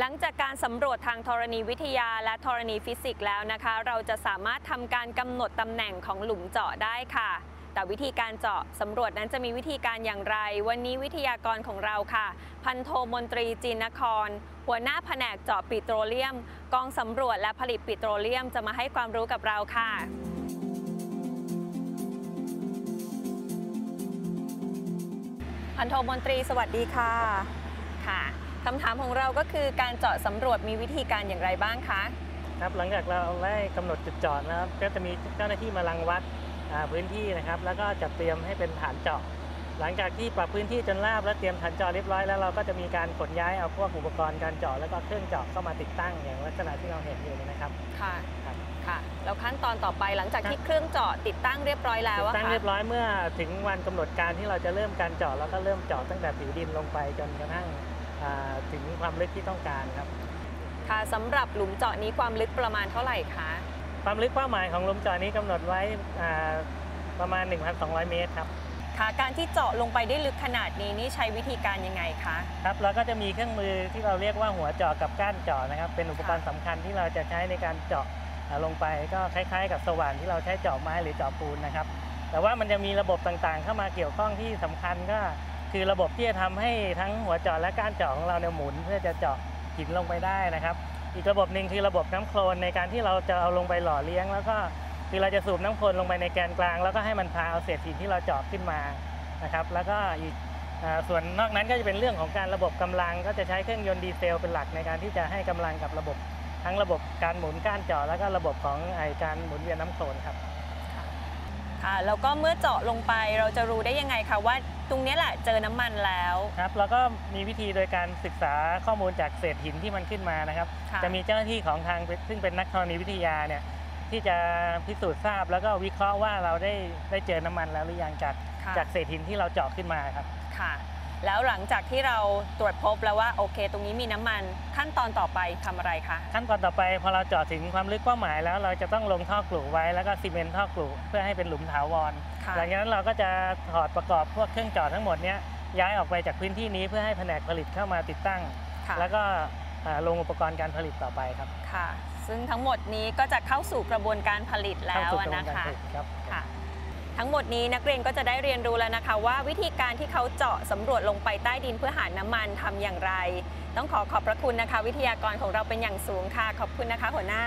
หลังจากการสำรวจทางธรณีวิทยาและธรณีฟิสิกส์แล้วนะคะ เราจะสามารถทำการกำหนดตำแหน่งของหลุมเจาะได้ค่ะ แต่วิธีการเจาะสำรวจนั้นจะมีวิธีการอย่างไร วันนี้วิทยากรของเราค่ะ พันโทมนตรีจีนนคร หัวหน้าแผนกเจาะปิโตรเลียม กองสำรวจและผลิตปิโตรเลียมจะมาให้ความรู้กับเราค่ะพันโทมนตรีสวัสดีค่ะค่ะ คำถามของเราก็คือการเจาะสำรวจมีวิธีการอย่างไรบ้างคะครับหลังจากเราได้กำหนดจุดจอดนะครับก็จะมีเจ้าหน้าที่มารังวัดอ่าพื้นที่นะครับ แล้วก็จัดเตรียมให้เป็นฐานเจาะหลังจากที่ปรับพื้นที่จนราบและเตรียมฐานเจาะเรียบร้อยแล้วเราก็จะมีการขนย้ายเอาพวกอุปกรณ์การเจาะแล้วก็เครื่องเจาะเข้ามาติดตั้งอย่างลักษณะที่เราเห็นอยู่นี่นะครับค่ะครับค่ะแล้วขั้นตอนต่อไปหลังจากที่เครื่องเจาะติดตั้งเรียบร้อยแล้วติดอะตั้งค่ะเรียบร้อยเมื่อถึงวันกำหนดการที่เราจะเริ่มการเจาะแล้วก็เริ่มเจาะตั้งแต่ผิวดินลงไปจนกระทั่งอ่า ถึงความลึกที่ต้องการครับ ค่ะสำหรับหลุมเจาะนี้ความลึกประมาณเท่าไหร่คะความลึกเป้าหมายของหลุมเจาะนี้กำหนดไว้อ่าประมาณ 1,200 เมตรครับค่ะการที่เจาะลงไปได้ลึกขนาดนี้นี่ใช้วิธีการยังไงคะครับแล้วก็จะมีเครื่องมือที่เราเรียกว่าหัวเจาะกับก้านเจาะนะครับ เป็นอุปกรณ์สำคัญที่เราจะใช้ในการเจาะอ่าลงไปก็คล้ายๆ กับสว่านที่เราใช้เจาะไม้หรือเจาะปูนนะครับ แต่ว่ามันจะมีระบบต่างๆ เข้ามาเกี่ยวข้องที่สำคัญก็ คือระบบที่จะทำให้ทั้งหัวเจาะและก้านเจาะของเราเนี่ยหมุน เพื่อจะเจาะหินลงไปได้นะครับ อีกระบบหนึ่งคือระบบน้ำโคลนในการที่เราจะเอาลงไปหล่อเลี้ยง แล้วก็คือเราจะสูบน้ำโคลนลงไปในแกนกลาง แล้วก็ให้มันพาเอาเศษหินที่เราเจาะขึ้นมานะครับ แล้วก็อีกส่วนนอกนั้นก็จะเป็นเรื่องของการระบบกำลัง ก็จะใช้เครื่องยนต์ดีเซลเป็นหลักในการที่จะให้กำลังกับระบบทั้งระบบการหมุนก้านเจาะแล้วก็ระบบของไอการหมุนเวียนน้ำโคลนครับค่ะแล้วก็เมื่อเจาะลงไปเราจะรู้ได้ยังไงคะว่า ตรงเนี้ยแหละเจอน้ำมันแล้ว ครับแล้วก็มีวิธีโดยการศึกษาข้อมูลจากเศษหินที่มันขึ้นมานะครับ ค่ะ จะมีเจ้าหน้าที่ของทางซึ่งเป็นนักธรณีวิทยาเนี่ยที่จะพิสูจน์ทราบแล้วก็วิเคราะห์ว่าเราได้ได้เจอน้ำมันแล้วหรือยังจากค่ะจากเศษหินที่เราเจาะขึ้นมาครับ ค่ะ แล้วหลังจากที่เราตรวจพบแล้วว่าโอเค ตรงนี้มีน้ำมันขั้นตอนต่อไปทำอะไรคะขั้นตอนต่อไปพอเราเจาะถึงความลึกเป้าหมายแล้วเราจะต้องลงท่อกลุ่ไว้แล้วก็ซีเมนต์ท่อกลุ่เพื่อให้เป็นหลุมถาวรค่ะหลังจากนั้นเราก็จะถอดประกอบพวกเครื่องเจาะทั้งหมดเนี้ยย้ายออกไปจากพื้นที่นี้เพื่อให้แผนกผลิตเข้ามาติดตั้งค่ะแล้วก็อ่าลงอุปกรณ์การผลิตต่อไปครับค่ะ ซึ่งทั้งหมดนี้ก็จะเข้าสู่กระบวนการผลิตแล้เข้าวสู่กอะระบวนะนการคะผลิตครับค่ะ ทั้งหมดนี้นักเรียนก็จะได้เรียนรู้แล้วนะคะว่าวิธีการที่เขาเจาะสำรวจลงไปใต้ดินเพื่อหาน้ำมันทำอย่างไร ต้องขอขอบพระคุณนะคะ วิทยากรของเราเป็นอย่างสูงค่ะ ขอบคุณนะคะหัวหน้า